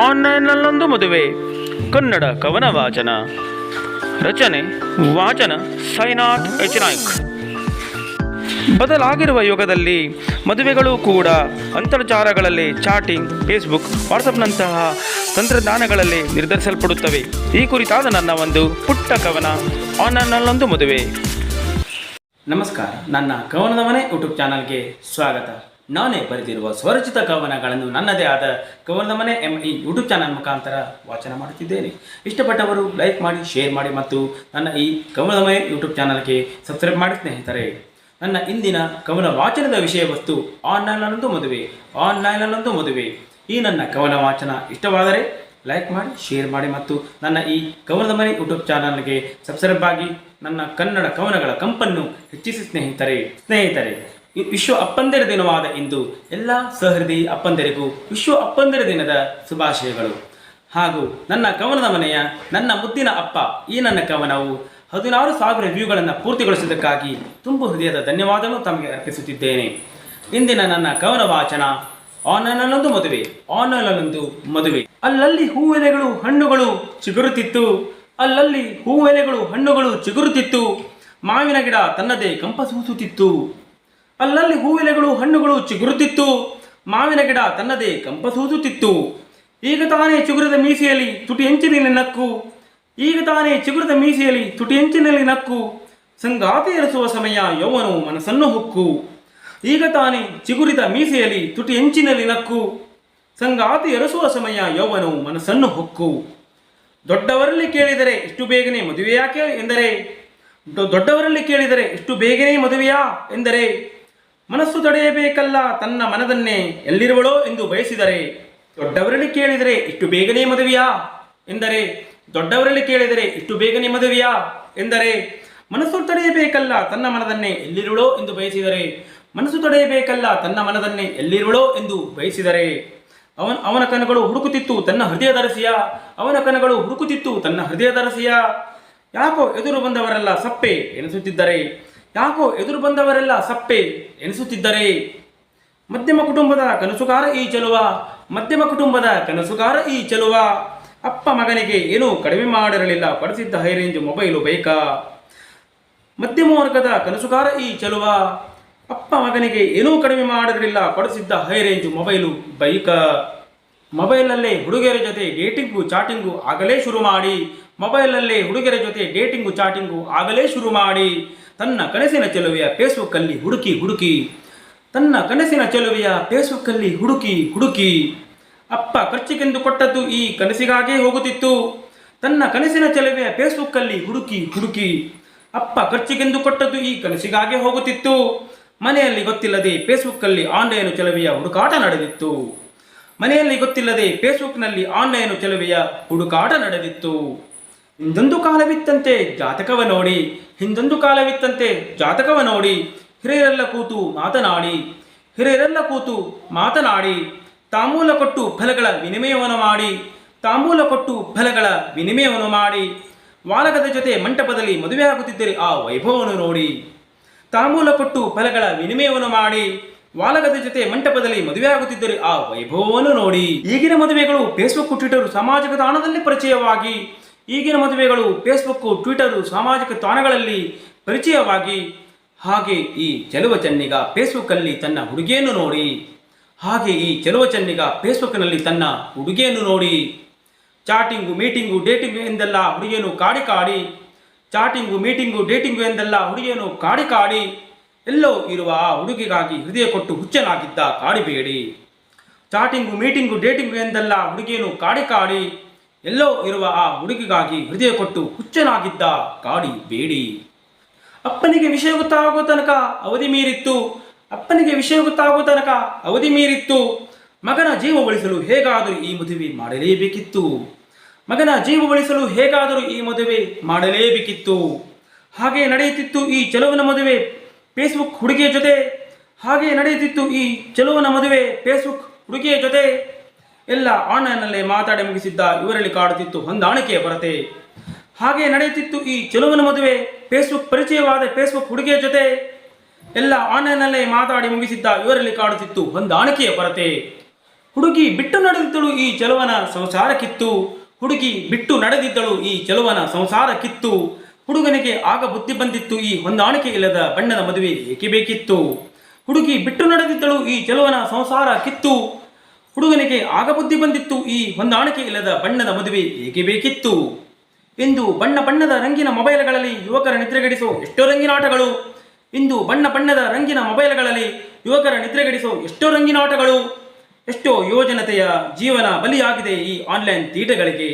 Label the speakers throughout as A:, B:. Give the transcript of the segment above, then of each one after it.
A: ಆನ್ಲೈನ್ನಲ್ಲೊಂದು ಮದುವೆ. ಕನ್ನಡ ಕವನ ವಾಚನ. ರಚನೆ, ವಾಚನ, ಸೈನಾಥ್ ಎಚ್ ನಾಯ್ಕ್ ಬದಲಾಗಿರುವ ಯುಗದಲ್ಲಿ ಮದುವೆಗಳು ಕೂಡ ಅಂತರ್ಜಾಲಗಳಲ್ಲಿ ಚಾಟಿಂಗ್, ಫೇಸ್ಬುಕ್, ವಾಟ್ಸಪ್ನಂತಹ ತಂತ್ರಜ್ಞಾನಗಳಲ್ಲಿ ನಿರ್ಧರಿಸಲ್ಪಡುತ್ತವೆ. ಈ ಕುರಿತಾದ ನನ್ನ ಒಂದು ಪುಟ್ಟ ಕವನ ಆನ್ಲೈನ್ನಲ್ಲೊಂದು ಮದುವೆ.
B: ನಮಸ್ಕಾರ, ನನ್ನ ಕವನದ ಮನೆ ಯೂಟ್ಯೂಬ್ ಚಾನಲ್ಗೆ ಸ್ವಾಗತ. ನಾನೇ ಬರೆದಿರುವ ಸ್ವರಚಿತ ಕವನಗಳನ್ನು ನನ್ನದೇ ಆದ ಕವನದ ಮನೆ ಎಂ ಈ ಯೂಟ್ಯೂಬ್ ಚಾನಲ್ ಮುಖಾಂತರ ವಾಚನ ಮಾಡುತ್ತಿದ್ದೇನೆ. ಇಷ್ಟಪಟ್ಟವರು ಲೈಕ್ ಮಾಡಿ ಶೇರ್ ಮಾಡಿ ಮತ್ತು ನನ್ನ ಈ ಕವನದ ಮನೆ ಯೂಟ್ಯೂಬ್ ಚಾನಲ್ಗೆ ಸಬ್ಸ್ಕ್ರೈಬ್ ಮಾಡಿ ಸ್ನೇಹಿತರೆ. ನನ್ನ ಇಂದಿನ ಕವನ ವಾಚನದ ವಿಷಯ ವಸ್ತು ಆನ್ಲೈನ್ನಲ್ಲೊಂದು ಮದುವೆ ಆನ್ಲೈನ್ನಲ್ಲೊಂದು ಮದುವೆ. ಈ ನನ್ನ ಕವನ ವಾಚನ ಇಷ್ಟವಾದರೆ ಲೈಕ್ ಮಾಡಿ ಶೇರ್ ಮಾಡಿ ಮತ್ತು ನನ್ನ ಈ ಕವನದ ಮನೆ ಯೂಟ್ಯೂಬ್ ಚಾನಲ್ಗೆ ಸಬ್ಸ್ಕ್ರೈಬ್ ಆಗಿ ನನ್ನ ಕನ್ನಡ ಕವನಗಳ ಕಂಪನ್ನು ಹೆಚ್ಚಿಸಿ ಸ್ನೇಹಿತರೆ. ಸ್ನೇಹಿತರೆ ವಿಶ್ವ ಅಪ್ಪಂದಿರ ದಿನವಾದ ಇಂದು ಎಲ್ಲ ಸಹೃದಿ ಅಪ್ಪಂದಿರಿಗೂ ವಿಶ್ವ ಅಪ್ಪಂದಿರ ದಿನದ ಶುಭಾಶಯಗಳು. ಹಾಗೂ ನನ್ನ ಕವನದ ಮನೆಯ ನನ್ನ ಮುದ್ದಿನ ಅಪ್ಪ ಈ ನನ್ನ ಕವನವು ಹದಿನಾರು ಸಾವಿರ ವ್ಯೂಗಳನ್ನು ಪೂರ್ತಿಗೊಳಿಸಿದ್ದಕ್ಕಾಗಿ ತುಂಬು ಹೃದಯದ ಧನ್ಯವಾದವನ್ನು ತಮಗೆ ಅರ್ಪಿಸುತ್ತಿದ್ದೇನೆ. ಇಂದಿನ ನನ್ನ ಕವನ ವಾಚನ ಆನ್ಲೈನಲ್ಲೊಂದು ಮದುವೆ ಆನ್ಲೈನಲ್ಲೊಂದು ಮದುವೆ. ಅಲ್ಲಲ್ಲಿ ಹೂವೆಲೆಗಳು ಹಣ್ಣುಗಳು ಚಿಗುರುತ್ತಿತ್ತು, ಅಲ್ಲಲ್ಲಿ ಹೂವೆಲೆಗಳು ಹಣ್ಣುಗಳು ಚಿಗುರುತ್ತಿತ್ತು, ಮಾವಿನ ಗಿಡ ತನ್ನದೇ ಕಂಪ ಸೂಸುತ್ತಿತ್ತು ಅಲ್ಲಲ್ಲಿ ಹೂವಿಲೆಗಳು ಹಣ್ಣುಗಳು ಚಿಗುರುತ್ತಿತ್ತು. ಮಾವಿನ ಗಿಡ ತನ್ನದೇ ಕಂಪಸೂದುತ್ತಿತ್ತು ಈಗ ತಾನೇ ಚಿಗುರದ ಮೀಸೆಯಲ್ಲಿ ತುಟಿ ಹೆಂಚಿನಲ್ಲಿ ನಕ್ಕು. ಈಗ ತಾನೇ ಚಿಗುರದ ಮೀಸೆಯಲ್ಲಿ ತುಟಿ ಹೆಂಚಿನಲ್ಲಿ ನಕ್ಕು. ಸಂಗಾತಿ ಎರಿಸುವ ಸಮಯ ಯೌವನು ಮನಸ್ಸನ್ನು ಹುಕ್ಕು. ಈಗ ತಾನೇ ಚಿಗುರಿದ ಮೀಸೆಯಲ್ಲಿ ತುಟಿ ಹೆಂಚಿನಲ್ಲಿ ನಕ್ಕು. ಸಂಗಾತಿ ಎರಸುವ ಸಮಯ ಯೌವನು ಮನಸ್ಸನ್ನು ಹೊಕ್ಕು. ದೊಡ್ಡವರಲ್ಲಿ ಕೇಳಿದರೆ ಇಷ್ಟು ಬೇಗನೆ ಮದುವೆಯಾಕೆ ಎಂದರೆ. ದೊಡ್ಡವರಲ್ಲಿ ಕೇಳಿದರೆ ಇಷ್ಟು ಬೇಗನೆ ಮದುವೆಯಾ ಎಂದರೆ. ಮನಸ್ಸು ತಡೆಯಬೇಕಲ್ಲ, ತನ್ನ ಮನದನ್ನೇ ಎಲ್ಲಿರುವಳೋ ಎಂದು ಬಯಸಿದರೆ, ದೊಡ್ಡವರಲ್ಲಿ ಕೇಳಿದರೆ ಇಷ್ಟು ಬೇಗನೆ ಮದುವೆಯಾ? ಎಂದರೆ, ದೊಡ್ಡವರಲ್ಲಿ ಕೇಳಿದರೆ ಇಷ್ಟು ಬೇಗನೆ ಮದುವೆಯಾ? ಎಂದರೆ, ಮನಸ್ಸು ತಡೆಯಬೇಕಲ್ಲ, ತನ್ನ ಮನದನ್ನೇ ಎಲ್ಲಿರುವಳೋ ಎಂದು ಬಯಸಿದರೆ, ಮನಸ್ಸು ತಡೆಯಬೇಕಲ್ಲ, ತನ್ನ ಮನದನ್ನೇ ಎಲ್ಲಿರುವಳೋ ಎಂದು ಬಯಸಿದರೆ, ಅವನ ಅವನ ಕನಗಳು ಹುಡುಕುತ್ತಿತ್ತು ತನ್ನ ಹೃದಯದರಸಿಯ ಅವನ ಕನಗಳು ಹುಡುಕುತ್ತಿತ್ತು ತನ್ನ ಹೃದಯದರಸಿಯ ಯಾಕೋ ಎದುರು ಬಂದವರೆಲ್ಲ ಸಪ್ಪೆ ಎನಿಸುತ್ತಿದ್ದರೆ ಯಾಕೋ ಎದುರು ಬಂದವರೆಲ್ಲ ಸಪ್ಪೆ ಎನಿಸುತ್ತಿದ್ದರೆ? ಮಧ್ಯಮ ಕುಟುಂಬದ ಕನಸುಗಾರ ಈ ಚೆಲುವ, ಮಧ್ಯಮ ಕುಟುಂಬದ ಕನಸುಗಾರ ಈ ಚೆಲುವ. ಅಪ್ಪ ಮಗನಿಗೆ ಏನೂ ಕಡಿಮೆ ಮಾಡಿರಲಿಲ್ಲ, ಪಡಿಸಿದ್ದ ಹೈ ರೇಂಜ್ ಮೊಬೈಲು ಬೈಕಾ? ಮಧ್ಯಮ ವರ್ಗದ ಕನಸುಗಾರ ಈ ಚೆಲುವ, ಅಪ್ಪ ಮಗನಿಗೆ ಏನೂ ಕಡಿಮೆ ಮಾಡಿರಲಿಲ್ಲ, ಪಡಿಸಿದ್ದ ಹೈ ರೇಂಜ್ ಮೊಬೈಲು ಬೈಕ? ಮೊಬೈಲಲ್ಲೇ ಹುಡುಗಿಯರ ಜೊತೆ ಡೇಟಿಂಗು ಚಾಟಿಂಗು ಆಗಲೇ ಶುರು ಮಾಡಿ. ಮೊಬೈಲಲ್ಲೇ ಹುಡುಗಿಯರ ಜೊತೆ ಡೇಟಿಂಗು ಚಾಟಿಂಗು ಆಗಲೇ ಶುರು ಮಾಡಿ. ತನ್ನ ಕನಸಿನ ಚೆಲುವೆಯ ಫೇಸ್ಬುಕ್ಕಲ್ಲಿ ಹುಡುಕಿ ಹುಡುಕಿ, ತನ್ನ ಕನಸಿನ ಚೆಲುವೆಯ ಫೇಸ್ಬುಕ್ಕಲ್ಲಿ ಹುಡುಕಿ ಹುಡುಕಿ, ಅಪ್ಪ ಖರ್ಚಿಗೆಂದು ಕೊಟ್ಟದ್ದು ಈ ಕನಸಿಗಾಗೇ ಹೋಗುತ್ತಿತ್ತು. ತನ್ನ ಕನಸಿನ ಚೆಲುವೆಯ ಫೇಸ್ಬುಕ್ಕಲ್ಲಿ ಹುಡುಕಿ ಹುಡುಕಿ, ಅಪ್ಪ ಖರ್ಚಿಗೆಂದು ಕೊಟ್ಟದ್ದು ಈ ಕನಸಿಗಾಗೇ ಹೋಗುತ್ತಿತ್ತು. ಮನೆಯಲ್ಲಿ ಗೊತ್ತಿಲ್ಲದೆ ಫೇಸ್ಬುಕ್ಕಲ್ಲಿ ಆನ್ಲೈನ್ ಚೆಲುವೆಯ ಹುಡುಕಾಟ ನಡೆದಿತ್ತು. ಮನೆಯಲ್ಲಿ ಗೊತ್ತಿಲ್ಲದೆ ಫೇಸ್ಬುಕ್ನಲ್ಲಿ ಆನ್ಲೈನ್ ಚೆಲುವೆಯ ಹುಡುಕಾಟ ನಡೆದಿತ್ತು. ಹಿಂದೊಂದು ಕಾಲವಿತ್ತಂತೆ ಜಾತಕವ ನೋಡಿ, ಹಿಂದೊಂದು ಕಾಲವಿತ್ತಂತೆ ಜಾತಕವ ನೋಡಿ, ಹಿರಿಯರೆಲ್ಲ ಕೂತು ಮಾತನಾಡಿ, ಹಿರಿಯರೆಲ್ಲ ಕೂತು ಮಾತನಾಡಿ ತಾಂಬೂಲ ಕೊಟ್ಟು ಫಲಗಳ ವಿನಿಮಯವನ್ನು ಮಾಡಿ ತಾಂಬೂಲ ಕೊಟ್ಟು ಫಲಗಳ ವಿನಿಮಯವನ್ನು ಮಾಡಿ ವಾಲಕದ ಜೊತೆ ಮಂಟಪದಲ್ಲಿ ಮದುವೆಯಾಗುತ್ತಿದ್ದರೆ ಆ ವೈಭವವನ್ನು ನೋಡಿ ತಾಂಬೂಲ ಕೊಟ್ಟು ಫಲಗಳ ವಿನಿಮಯವನ್ನು ಮಾಡಿ ವಾಲಗದ ಜೊತೆ ಮಂಟಪದಲ್ಲಿ ಮದುವೆಯಾಗುತ್ತಿದ್ದರೆ ಆ ವೈಭವವನ್ನು ನೋಡಿ. ಈಗಿನ ಮದುವೆಗಳು ಫೇಸ್ಬುಕ್ ಟ್ವಿಟರ್ ಸಾಮಾಜಿಕ ತಾಣದಲ್ಲಿ ಪರಿಚಯವಾಗಿ ಈಗಿನ ಮದುವೆಗಳು ಫೇಸ್ಬುಕ್ ಟ್ವಿಟರ್ ಸಾಮಾಜಿಕ ತಾಣಗಳಲ್ಲಿ ಪರಿಚಯವಾಗಿ. ಹಾಗೆ ಈ ಚೆಲುವ ಚೆನ್ನಿಗ ಫೇಸ್ಬುಕ್ಕಲ್ಲಿ ತನ್ನ ಹುಡುಗಿಯನ್ನು ನೋಡಿ. ಹಾಗೆ ಈ ಚೆಲುವ ಚೆನ್ನಿಗ ಫೇಸ್ಬುಕ್ನಲ್ಲಿ ತನ್ನ ಹುಡುಗಿಯನ್ನು ನೋಡಿ. ಚಾಟಿಂಗು, ಮೀಟಿಂಗು, ಡೇಟಿಂಗು ಎಂದೆಲ್ಲ ಹುಡುಗಿಯನ್ನು ಕಾಡಿ ಕಾಡಿ. ಚಾಟಿಂಗು, ಮೀಟಿಂಗು, ಡೇಟಿಂಗು ಎಂದೆಲ್ಲ ಹುಡುಗಿಯನ್ನು ಕಾಡಿ ಕಾಡಿ. ಎಲ್ಲೋ ಇರುವ ಆ ಹುಡುಗಿಗಾಗಿ ಹೃದಯ ಕೊಟ್ಟು ಹುಚ್ಚನಾಗಿದ್ದ ಕಾಡಿಬೇಡಿ. ಚಾಟಿಂಗು, ಮೀಟಿಂಗು, ಡೇಟಿಂಗು ಎಂದೆಲ್ಲ ಹುಡುಗಿಯನ್ನು ಕಾಡಿ ಕಾಡಿ. ಎಲ್ಲೋ ಇರುವ ಆ ಹುಡುಗಿಗಾಗಿ ಹೃದಯ ಕೊಟ್ಟು ಹುಚ್ಚನಾಗಿದ್ದ ಕಾಡಿ ಬೇಡಿ. ಅಪ್ಪನಿಗೆ ವಿಷಯ ಗೊತ್ತಾಗೋ ತನಕ ಅವಧಿ ಮೀರಿತ್ತು. ಅಪ್ಪನಿಗೆ ವಿಷಯ ಗೊತ್ತಾಗೋ ತನಕ ಅವಧಿ ಮೀರಿತ್ತು. ಮಗನ ಜೀವ ಉಳಿಸಲು ಹೇಗಾದರೂ ಈ ಮದುವೆ ಮಾಡಲೇಬೇಕಿತ್ತು. ಮಗನ ಜೀವ ಉಳಿಸಲು ಹೇಗಾದರೂ ಈ ಮದುವೆ ಮಾಡಲೇಬೇಕಿತ್ತು. ಹಾಗೆ ನಡೆಯುತ್ತಿತ್ತು ಈ ಚಲುವಿನ ಮದುವೆ ಫೇಸ್ಬುಕ್ ಹುಡುಗಿಯ ಜೊತೆ. ಹಾಗೆ ನಡೆಯುತ್ತಿತ್ತು ಈ ಚಲುವಿನ ಮದುವೆ ಫೇಸ್ಬುಕ್ ಹುಡುಗಿಯ ಜೊತೆ. ಎಲ್ಲ ಆನ್ಲೈನ್ನಲ್ಲೇ ಮಾತಾಡಿ ಮುಗಿಸಿದ್ದ ಇವರಲ್ಲಿ ಕಾಡುತ್ತಿತ್ತು ಹೊಂದಾಣಿಕೆಯ ಕೊರತೆ. ಹಾಗೆ ನಡೆಯುತ್ತಿತ್ತು ಈ ಚೆಲುವಿನ ಮದುವೆ. ಫೇಸ್ಬುಕ್ ಪರಿಚಯವಾದ ಫೇಸ್ಬುಕ್ ಹುಡುಗಿಯ ಜೊತೆ ಎಲ್ಲ ಆನ್ಲೈನ್ನಲ್ಲೇ ಮಾತಾಡಿ ಮುಗಿಸಿದ್ದ ಇವರಲ್ಲಿ ಕಾಡುತ್ತಿತ್ತು ಹೊಂದಾಣಿಕೆಯ ಕೊರತೆ. ಹುಡುಗಿ ಬಿಟ್ಟು ನಡೆದಿದ್ದಳು ಈ ಚೆಲುವನ ಸಂಸಾರಕ್ಕಿತ್ತು. ಹುಡುಗಿ ಬಿಟ್ಟು ನಡೆದಿದ್ದಳು ಈ ಚೆಲುವನ ಸಂಸಾರಕ್ಕಿತ್ತು. ಹುಡುಗನಿಗೆ ಆಗ ಬುದ್ಧಿ ಬಂದಿತ್ತು ಈ ಹೊಂದಾಣಿಕೆ ಇಲ್ಲದ ಬಣ್ಣದ ಮದುವೆ ಏಕೆ ಬೇಕಿತ್ತು? ಹುಡುಗಿ ಬಿಟ್ಟು ನಡೆದಿದ್ದಳು ಈ ಚೆಲುವನ ಸಂಸಾರ ಕಿತ್ತು ಹುಡುಗನಿಗೆ ಆಗ ಬುದ್ಧಿ ಬಂದಿತ್ತು ಈ ಹೊಂದಾಣಿಕೆ ಇಲ್ಲದ ಬಣ್ಣದ ಮದುವೆ ಹೇಗೆ ಬೇಕಿತ್ತು? ಇಂದು ಬಣ್ಣ ಬಣ್ಣದ ರಂಗಿನ ಮೊಬೈಲ್ಗಳಲ್ಲಿ ಯುವಕರ ನಿದ್ರೆಗೆಡಿಸೋ ಎಷ್ಟೋ ರಂಗಿನ ಆಟಗಳು. ಇಂದು ಬಣ್ಣ ಬಣ್ಣದ ರಂಗಿನ ಮೊಬೈಲ್ಗಳಲ್ಲಿ ಯುವಕರ ನಿದ್ರೆಗೆಡಿಸೋ ಎಷ್ಟೋ ರಂಗಿನ ಆಟಗಳು. ಎಷ್ಟೋ ಯುವಜನತೆಯ ಜೀವನ ಬಲಿಯಾಗಿದೆ ಈ ಆನ್ಲೈನ್ ತೀಟಗಳಿಗೆ.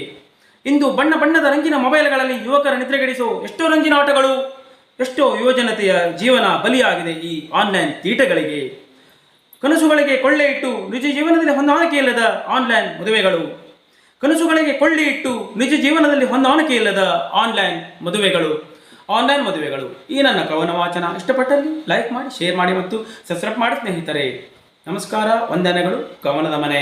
B: ಇಂದು ಬಣ್ಣ ಬಣ್ಣದ ರಂಗಿನ ಮೊಬೈಲ್ಗಳಲ್ಲಿ ಯುವಕರ ನಿದ್ರೆಗೆಡಿಸೋ ಎಷ್ಟೋ ರಂಗಿನ ಆಟಗಳು. ಎಷ್ಟೋ ಯುವಜನತೆಯ ಜೀವನ ಬಲಿಯಾಗಿದೆ ಈ ಆನ್ಲೈನ್ ತೀಟಗಳಿಗೆ. ಕನಸುಗಳಿಗೆ ಕೊಳ್ಳೆ ಇಟ್ಟು ನಿಜ ಜೀವನದಲ್ಲಿ ಹೊಂದಾಣಿಕೆ ಇಲ್ಲದ ಆನ್ಲೈನ್ ಮದುವೆಗಳು. ಕನಸುಗಳಿಗೆ ಕೊಳ್ಳೆ ಇಟ್ಟು ನಿಜ ಜೀವನದಲ್ಲಿ ಹೊಂದಾಣಿಕೆ ಇಲ್ಲದ ಆನ್ಲೈನ್ ಮದುವೆಗಳು. ಆನ್ಲೈನ್ ಮದುವೆಗಳು. ಈ ನನ್ನ ಕವನ ವಾಚನ ಇಷ್ಟಪಟ್ಟಲ್ಲಿ ಲೈಕ್ ಮಾಡಿ, ಶೇರ್ ಮಾಡಿ ಮತ್ತು ಸಬ್ಸ್ಕ್ರೈಬ್ ಮಾಡಿ ಸ್ನೇಹಿತರೆ. ನಮಸ್ಕಾರ, ವಂದನೆಗಳು, ಕವನದ ಮನೆ.